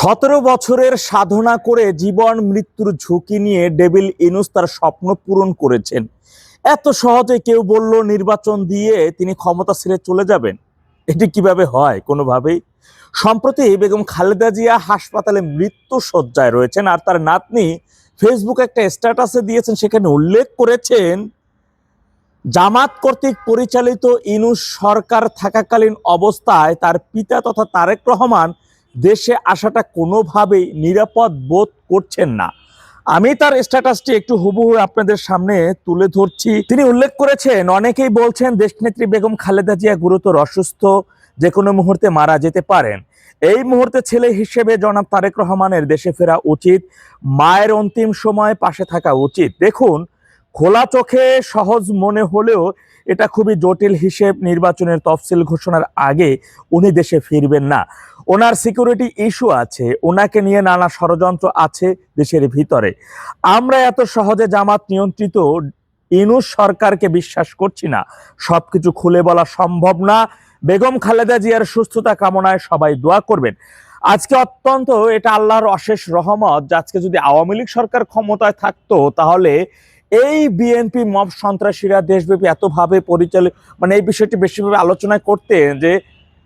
সতেরো বছরের সাধনা করে জীবন, মৃত্যুর ঝুঁকি নিয়ে ডেভিল ইনুস তার স্বপ্ন পূরণ করেছেন। এত সহজে কেউ বলল, নির্বাচন দিয়ে তিনি ক্ষমতা ছেড়ে চলে যাবেন এটি কীভাবে হয় কোনোভাবেই? সম্প্রতি বেগম খালেদা জিয়া হাসপাতালে মৃত্যু শয্যায় রয়েছেন আর তার নাতনি ফেসবুকে একটা স্ট্যাটাসে দিয়েছেন, সেখানে উল্লেখ করেছেন, জামাত কর্তৃক পরিচালিত ইনুস সরকার থাকাকালীন অবস্থায় তার পিতা তথা তারেক রহমান দেশে আসাটা কোনোভাবেই নিরাপদ বোধ করছেন না। আমি তার স্ট্যাটাসটি একটু হুবহু আপনাদের সামনে তুলে ধরছি। তিনি উল্লেখ করেছেন, অনেকেই বলছেন দেশনেত্রী বেগম খালেদা জিয়া গুরুতর অসুস্থ যে কোনো মুহূর্তে মারা যেতে পারেন। এই মুহূর্তে ছেলে হিসেবে জনাব তারেক রহমানের দেশে ফেরা উচিত, মায়ের অন্তিম সময় পাশে থাকা উচিত। দেখুন, খোলা চোখে সহজ মনে হলেও এটা খুবই জটিল হিসেব নির্বাচনের তফসিল ঘোষণার আগে উনি দেশে ফিরবেন না। ওনার সিকিউরিটি ইস্যু আছে, ওনাকে নিয়ে নানা ষড়যন্ত্র আছে দেশের ভিতরে। আমরা এত সহজে জামাত নিয়ন্ত্রিত ইনুস সরকারকে বিশ্বাস করছি না। সবকিছু খুলে বলা সম্ভব না। বেগম খালেদা জিয়ার সুস্থতা কামনায় সবাই দোয়া করবেন। আজকে অত্যন্ত এটা আল্লাহর অশেষ রহমত যে আজকে যদি আওয়ামী লীগ সরকার ক্ষমতায় থাকতো, তাহলে এই বিএনপি মব সন্ত্রাসীরা দেশব্যাপী এতভাবে পরিচালিত মানে এই বিষয়টি বেশিভাবে আলোচনা করতেন যে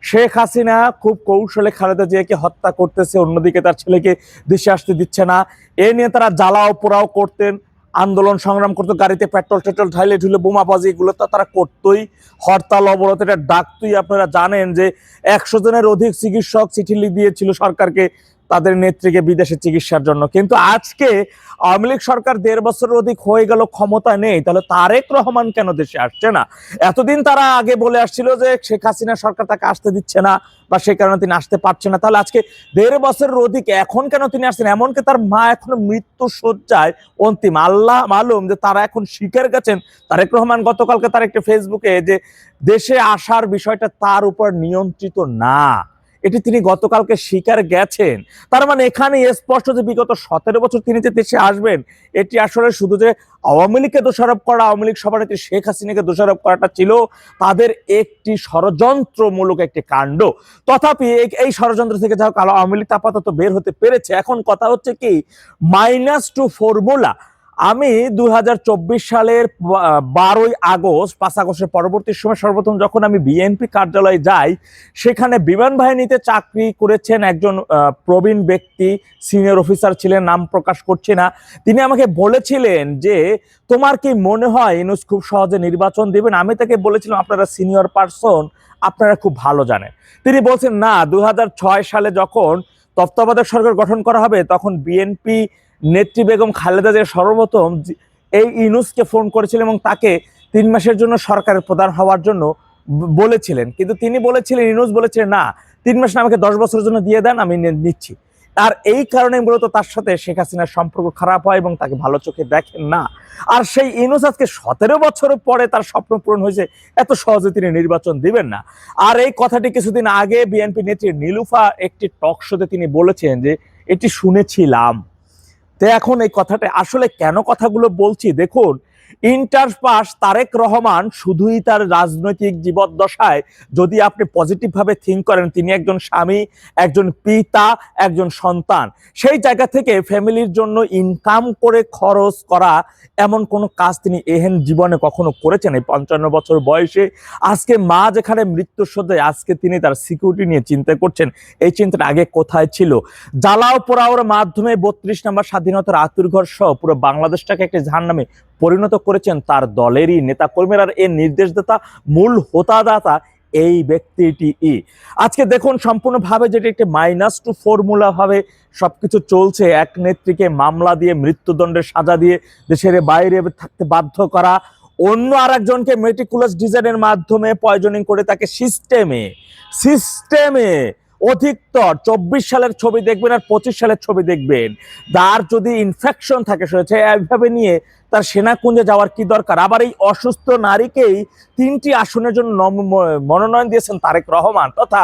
শেখ হাসিনা খুব কৌশলে খালেদা জিয়াকে হত্যা করতেছে, অন্যদিকে তার ছেলেকে দেশে আসতে দিচ্ছে না। এ নিয়ে তারা জ্বালাও পোড়াও করতেন, আন্দোলন সংগ্রাম করতো, গাড়িতে পেট্রোল, টেট্রোল, ঢাইলে ঢুলে বোমাবাজি, এগুলো তো তারা করতোই। হরতাল, অবরোধ, এটা ডাকতই আপনারা জানেন যে একশো জনের অধিক চিকিৎসক চিঠি দিয়েছিল সরকারকে। তাদের নেত্রীকে বিদেশে চিকিৎসার জন্য। কিন্তু আজকে আওয়ামী লীগ সরকার দেড় বছরের অধিক হয়ে গেল, ক্ষমতা নেই। তাহলে তারেক রহমান কেন দেশে আসছে না? এতদিন তারা আগে বলে আসছিল যে শেখ হাসিনা সরকার তাকে আসতে দিচ্ছে না বা সেই কারণে তিনি আসতে পারছে না। তাহলে আজকে দেড় বছরের অধিক এখন কেন তিনি আসছেন? এমনকি তার মা এখনও মৃত্যু শয্যায় অন্তিম। আল্লাহ মালুম যে তারা এখন শিখের গেছেন। তারেক রহমান গতকালকে তার একটি ফেসবুকে যে দেশে আসার বিষয়টা তার উপর নিয়ন্ত্রিত না। এটি তিনি গতকালকে স্বীকার গেছেন। তার মানে এখানে স্পষ্ট যে বিগত সতেরো বছর তিনি যে দেশে আসবেন, এটি আসলে শুধু যে আওয়ামী লীগকে দোষারোপ করা, আওয়ামী লীগ সভানেত্রী শেখ হাসিনাকে দোষারোপ করাটা ছিল, তাদের একটি ষড়যন্ত্রমূলক একটি কাণ্ড। তথাপি এই- ষড়যন্ত্র থেকে যা হোক, আলো- আওয়ামী লীগ আপাতত বের হতে পেরেছে। এখন কথা হচ্ছে কি মাইনাস টু ফর্মুলা আমি দু হাজার চব্বিশ সালের বারোই আগস্ট, পাঁচ আগস্টের পরবর্তী সময় সর্বপ্রথম যখন আমি বিএনপি কার্যালয়ে যাই, সেখানে বিমান বাহিনীতে চাকরি করেছেন একজন প্রবীণ ব্যক্তি সিনিয়র অফিসার ছিলেন, নাম প্রকাশ করছি না। তিনি আমাকে বলেছিলেন যে, তোমার কি মনে হয় ইনুস খুব সহজে নির্বাচন দিবেন? আমি তাকে বলেছিলাম, আপনারা সিনিয়র পার্সন আপনারা খুব ভালো জানেন। তিনি বলছেন, না দুই হাজার ছয় সালে যখন তত্ত্বাবধায়ক সরকার গঠন করা হবে, তখন বিএনপি নেত্রী বেগম খালেদা জিয়া সর্বপ্রথম এই ইনুসকে ফোন করেছিলেন এবং তাকে তিন মাসের জন্য সরকারের প্রধান হওয়ার জন্য বলেছিলেন। কিন্তু তিনি বলেছিলেন ইনুস বলেছিলেন, না, তিন মাস না, আমাকে দশ বছরের জন্য দিয়ে দেন, আমি নিচ্ছি। আর এই কারণে মূলত তার সাথে শেখ হাসিনার সম্পর্ক খারাপ হয় এবং তাকে ভালো চোখে দেখেন না। আর সেই ইনুস আজকে সতেরো বছর পরে তার স্বপ্ন পূরণ হয়েছে, এত সহজে তিনি নির্বাচন দিবেন না। আর এই কথাটি কিছুদিন আগে বিএনপি নেত্রী নীলুফা একটি টক শোতে তিনি বলেছেন যে, এটি শুনেছিলাম। তো এখন এই কথাটা আসলে কেন কথাগুলো বলছি? দেখুন ইন্টার পাস তারেক রহমান শুধুই তার রাজনৈতিক জীবদ্দশায়। যদি আপনি পজিটিভ ভাবে থিঙ্ক করেন, তিনি একজন স্বামী, একজন পিতা, একজন সন্তান। সেই জায়গা থেকে ফ্যামিলির জন্য ইনকাম করে খরচ করা এমন কোনো কাজ তিনি এহেন জীবনে কখনো করেছেন? এই পঞ্চান্ন বছর বয়সে আজকে মা যেখানে মৃত্যুর সজ্জায় আজকে তিনি তার সিকিউরিটি নিয়ে চিন্তা করছেন। এই চিন্তাটা আগে কোথায় ছিল? জ্বালাও পোড়াওর মাধ্যমে বত্রিশ নম্বর স্বাধীনতার আতুরঘর সহ পুরো বাংলাদেশটাকে একটি ঝান নামে পরিণত করেছেন তার দলেরই নেতা কর্মীরা এর নির্দেশদাতা মূল হোতাদাতা এই ব্যক্তিটি ই আজকে দেখুন সম্পূর্ণভাবে যেটি একটি মাইনাস টু ফর্মুলা ভাবে সবকিছু চলছে। এক নেত্রীকে মামলা দিয়ে, মৃত্যুদণ্ডের সাজা দিয়ে দেশের বাইরে থাকতে বাধ্য করা। অন্য আর একজনকে মেটিকুলাস ডিজাইনের মাধ্যমে পয়জনিং করে তাকে সিস্টেমে সিস্টেমে অধিকতর চব্বিশ সালের ছবি দেখবেন আর পঁচিশ সালের ছবি দেখবেন। তার যদি ইনফেকশন থাকে সে এইভাবে নিয়ে তার সেনাকুঞ্জে যাওয়ার কি দরকার? আবার এই অসুস্থ নারীকেই তিনটি আসনের জন্য মনোনয়ন দিয়েছেন তারেক রহমান। তথা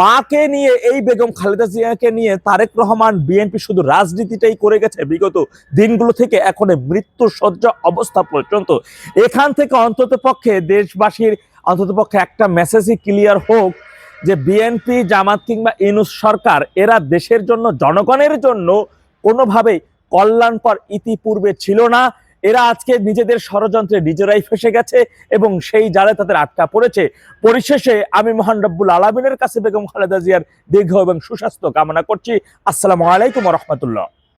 মাকে নিয়ে, এই বেগম খালেদা জিয়াকে নিয়ে তারেক রহমান বিএনপি শুধু রাজনীতিটাই করে গেছে বিগত দিনগুলো থেকে। এখন মৃত্যু সজ্জা অবস্থা পর্যন্ত। এখান থেকে অন্তত পক্ষে দেশবাসীর অন্তত পক্ষে একটা মেসেজই ক্লিয়ার হোক যে বিএনপি জামাত কিংবা ইনুস সরকার, এরা দেশের জন্য, জনগণের জন্য কোনোভাবেই কল্যাণকর ইতিপূর্বে ছিল না। এরা আজকে নিজেদের ষড়যন্ত্রে নিজেরাই ফেসে গেছে এবং সেই জালে তাদের আটকা পড়েছে। পরিশেষে আমি মহান রব্বুল আলমিনের কাছে বেগম খালেদা জিয়ার দীর্ঘ এবং সুস্বাস্থ্য কামনা করছি। আসসালামু আলাইকুম রহমতুল্লাহ।